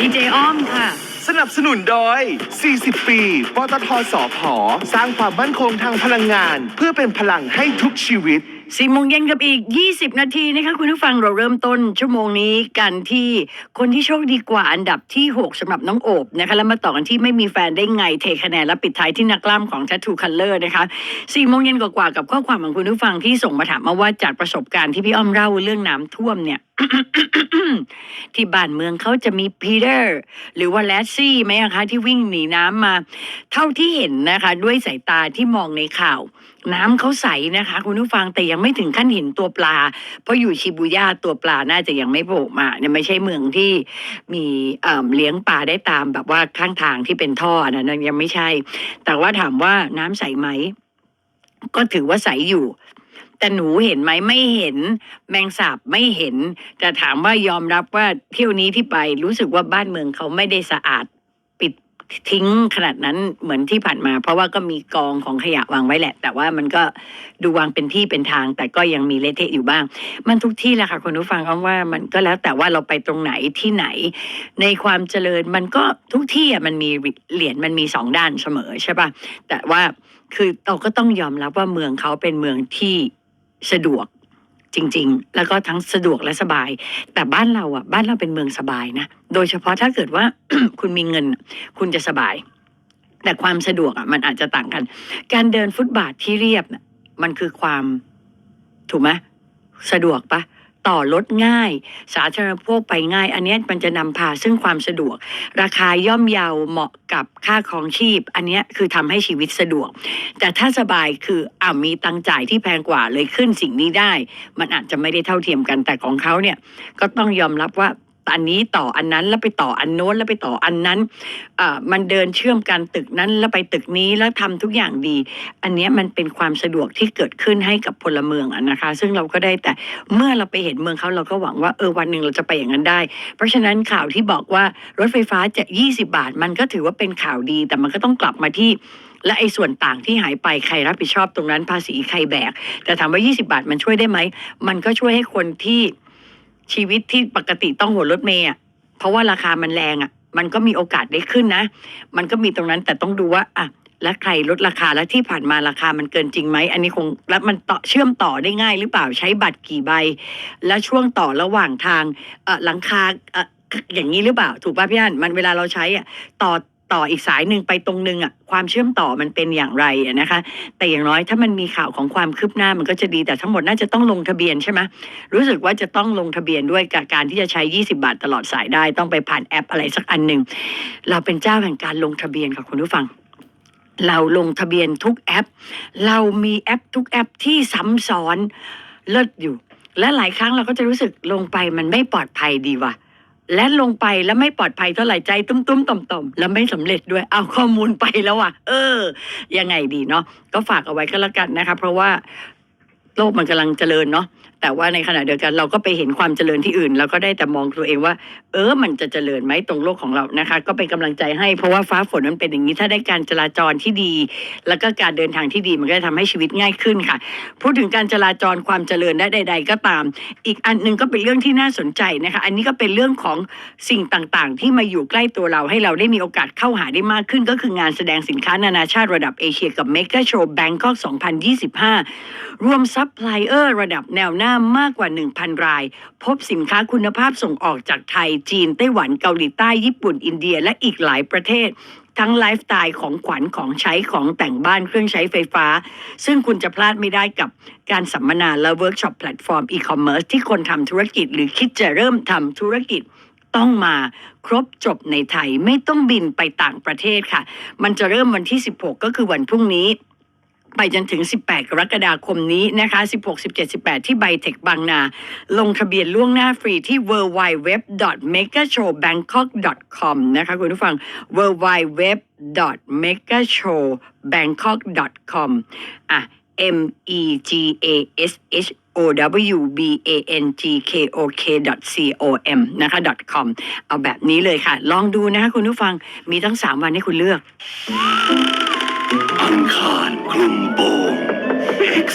ดีเจอ้อมค่ะ สนับสนุนโดย 40 ปี ปตทสอพอสร้างความมั่นคงทางพลังงาน เพื่อเป็นพลังให้ทุกชีวิต สี่โมงเย็นกับอีก 20 นาทีนะคะคุณผู้ฟังเราเริ่มต้นชั่วโมงนี้กันที่คนที่โชคดีกว่าอันดับที่ 6สำหรับน้องโอบนะคะแล้วมาต่อกันที่ไม่มีแฟนได้ไงเทคะแนนและปิดท้ายที่นักกล้ามของ Tattoo Color นะคะ4โมงเย็นกว่าๆกับข้อความของคุณผู้ฟังที่ส่งมาถามมาว่าจากประสบการณ์ที่พี่อ้อมเล่าเรื่องน้ำท่วมเนี่ยที่บ้านเมืองเขาจะมีพีเตอร์หรือว่าแลสซี่ไหมคะ ที่วิ่งหนีน้ำมา เท่าที่เห็นนะคะ ด้วยสายตาที่มองในข่าว น้ำเขาใสนะคะ คุณผู้ฟังแต่ยังไม่ถึงขั้นเห็นตัวปลา เพราะอยู่ชิบูย่าตัวปลาน่าจะยังไม่โผล่มาเนี่ยไม่ใช่เมืองที่มีเเลี้ยงปลาได้ตามแบบว่าข้างทางที่เป็นท่อนะยังไม่ใช่ แต่ว่าถามว่าน้ำใสไหม ก็ถือว่าใสอยู่ แต่หนูเห็นไหมไม่เห็น แมงสาบไม่เห็น แต่ถามว่ายอมรับว่าเที่ยวนี้ที่ไปรู้สึกว่าบ้านเมืองเขาไม่ได้สะอาดปิดทิ้งขนาดนั้นเหมือนที่ผ่านมา เพราะว่าก็มีกองของขยะวางไว้แหละ แต่ว่ามันก็ดูวางเป็นที่เป็นทาง แต่ก็ยังมีเละเทะอยู่บ้าง มันทุกที่แหละค่ะคุณผู้ฟังเอาว่ามันก็แล้วแต่ว่าเราไปตรงไหนที่ไหน ในความเจริญมันก็ทุกที่อะมันมีเหรียญมันมีสองด้านเสมอใช่ปะแต่ว่าคือเราก็ต้องยอมรับว่าเมืองเขาเป็นเมืองที่ สะดวกจริง ๆ แล้วก็ทั้งสะดวกและสบาย แต่บ้านเราอะ บ้านเราเป็นเมืองสบายนะ โดยเฉพาะถ้าเกิดว่าคุณมีเงิน คุณจะสบาย แต่ความสะดวกอะมันอาจจะต่างกัน การเดินฟุตบาทที่เรียบน่ะมันคือความถูกไหมสะดวกปะ ต่อลดง่าย สาธารณูปโภคไปง่าย อันนี้มันจะนำพาซึ่งความสะดวก ราคาย่อมเยาเหมาะกับค่าครองชีพ อันนี้คือทำให้ชีวิตสะดวก แต่ถ้าสบายคืออ่ามีตังจ่ายที่แพงกว่าเลยขึ้นสิ่งนี้ได้ มันอาจจะไม่ได้เท่าเทียมกันแต่ของเขาเนี่ยก็ต้องยอมรับว่า อันนี้ต่ออันนั้นแล้วไปต่ออันโน้นแล้วไปต่ออันนั้นมันเดินเชื่อมกันตึกนั้นแล้วไปตึกนี้แล้วทำทุกอย่างดี อันเนี้ยมันเป็นความสะดวกที่เกิดขึ้นให้กับพลเมืองอะนะคะ ซึ่งเราก็ได้แต่เมื่อเราไปเห็นเมืองเขาเราก็หวังว่าเออวันหนึ่งเราจะไปอย่างนั้นได้ เพราะฉะนั้นข่าวที่บอกว่ารถไฟฟ้าจะ 20 บาท มันก็ถือว่าเป็นข่าวดี แต่มันก็ต้องกลับมาที่และไอ้ส่วนต่างที่หายไปใครรับผิดชอบตรงนั้นภาษีใครแบก แต่ถามว่า 20 บาทมันช่วยได้ไหม มันก็ช่วยให้คนที่ ชีวิตที่ปกติต้องหัวรถเมย์อะเพราะว่าราคามันแรงอะ มันก็มีโอกาสได้ขึ้นนะ มันก็มีตรงนั้นแต่ต้องดูว่าอะแล้วใครลดราคาแล้วที่ผ่านมาราคามันเกินจริงไหมอันนี้คงแล้วมันต่อเชื่อมต่อได้ง่ายหรือเปล่าใช้บัตรกี่ใบ แล้วช่วงต่อระหว่างทางเอ่อหลังคาเอ่ออย่างนี้หรือเปล่า ถูกป่ะพี่อันมันเวลาเราใช้อะต่อ ต่ออีกสายหนึ่งไปตรงนึงอะความเชื่อมต่อมันเป็นอย่างไรนะคะ แต่อย่างน้อยถ้ามันมีข่าวของความคืบหน้ามันก็จะดีแต่ทั้งหมดน่าจะต้องลงทะเบียนใช่ไหมรู้สึกว่าจะต้องลงทะเบียนด้วยกับการที่จะใช้ 20 บาทตลอดสายได้ ต้องไปผ่านแอปอะไรสักอันหนึ่งเราเป็นเจ้าแห่งการลงทะเบียนค่ะคุณผู้ฟังเราลงทะเบียนทุกแอป เรามีแอปทุกแอปที่ซ้ำซ้อนเลิศอยู่ และหลายครั้งเราก็จะรู้สึกลงไปมันไม่ปลอดภัยดีว่ะ และลงไปแล้วไม่ปลอดภัยเท่าไหร่ใจตุ้มตุ้มๆต่อมต่อมๆแล้วไม่สำเร็จด้วยเอาข้อมูลไปแล้วอะ เออ ยังไงดีเนาะก็ฝากเอาไว้ก็แล้วกันนะคะ เพราะว่าโลกมันกำลังเจริญเนาะ แต่ว่าในขณะเดียวกันเราก็ไปเห็นความเจริญที่อื่นเราก็ได้แต่มองตัวเองว่า เออมันจะเจริญไหมตรงโลกของเรานะคะ ก็เป็นกำลังใจให้เพราะว่าฟ้าฝนมันเป็นอย่างนี้ถ้าได้การจราจรที่ดี แล้วก็การเดินทางที่ดีมันก็จะทำให้ชีวิตง่ายขึ้นค่ะ พูดถึงการจราจรความเจริญได้ใด ๆ ก็ตาม อีกอันหนึ่งก็เป็นเรื่องที่น่าสนใจนะคะ อันนี้ก็เป็นเรื่องของสิ่งต่างๆ ที่มาอยู่ใกล้ตัวเราให้เราได้มีโอกาสเข้าหาได้มากขึ้น ก็คืองานแสดงสินค้านานาชาติระดับเอเชียกับ Mega Show Bangkok 2025 รวมซัพพลายเออร์ระดับแนวหน้ามากกว่า 1,000 ราย พบสินค้าคุณภาพส่งออกจากไทย จีน ไต้หวันเกาหลีใต้ญี่ปุ่นอินเดียและอีกหลายประเทศ ทั้งไลฟ์สไตล์ของขวัญของใช้ของแต่งบ้านเครื่องใช้ไฟฟ้า ซึ่งคุณจะพลาดไม่ได้กับการสัมมนาและเวิร์กช็อปแพลตฟอร์มอีคอมเมิร์ซที่คนทำธุรกิจ หรือคิดจะเริ่มทำธุรกิจต้องมาครบจบในไทยไม่ต้องบินไปต่างประเทศค่ะ มันจะเริ่มวันที่ 16 ก็คือวันพรุ่งนี้ ไปจนถึง 18 กรกฎาคมนี้นะคะ 16 17 18 ที่ไบเทคบางนา ลงทะเบียนล่วงหน้าฟรีที่ w w w m e g a s h o w b a n g k o k c o m นะคะคุณผู้ฟัง w w w m e g a s h o w b a n g k o k c o m อะ M E G A S H O W B A N G K O K C O M นะคะ .com เอาแบบนี้เลยค่ะ ลองดูนะคะคุณผู้ฟังมีทั้ง 3 วันให้คุณเลือก อังคารคลุมโปง X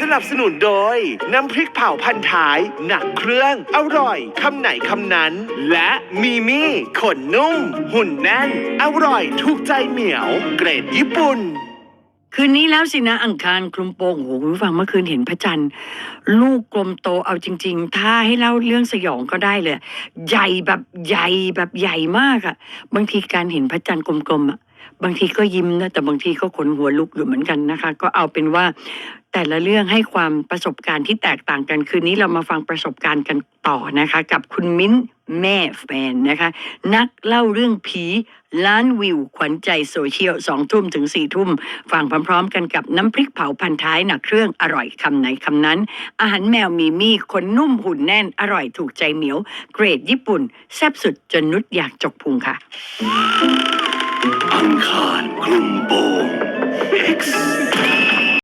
สนับสนุนโดย น้ำพริกเผาพันท้าย หนักเครื่อง อร่อย คำไหนคำนั้น และมีมี่ขนนุ่ม หุ่นแน่น อร่อยถูกใจเหมียว เกรดญี่ปุ่น คืนนี้แล้วสินะอังคารคลุมโปงโอ้โหคุณผู้ฟังเมื่อคืนเห็นพระจันทร์ ลูกกลมโตเอาจริง ๆ ถ้าให้เล่าเรื่องสยองก็ได้เลย ใหญ่แบบใหญ่แบบใหญ่มากอะบางทีการเห็นพระจันทร์กลมๆอะ บางทีก็ยิ้มนะแต่บางทีก็ขนหัวลุกอยู่เหมือนกันนะคะ ก็เอาเป็นว่าแต่ละเรื่องให้ความประสบการณ์ที่แตกต่างกันคืนนี้เรามาฟังประสบการณ์กันต่อนะคะ กับคุณมิ้นแม่แฟนนะคะ นักเล่าเรื่องผีล้านวิว ขวัญใจโซเชียลสองทุ่มถึงสี่ทุ่มฟังพร้อมๆ กันกับน้ำพริกเผาพันท้ายหนักเครื่องอร่อยคำไหนคำนั้น อาหารแมวมีมี่คนนุ่มหุ่นแน่นอร่อยถูกใจเหมียว เกรดญี่ปุ่น แซ่บสุดจนนุดอยากจกพุงค่ะ อังคารคลุมโปง X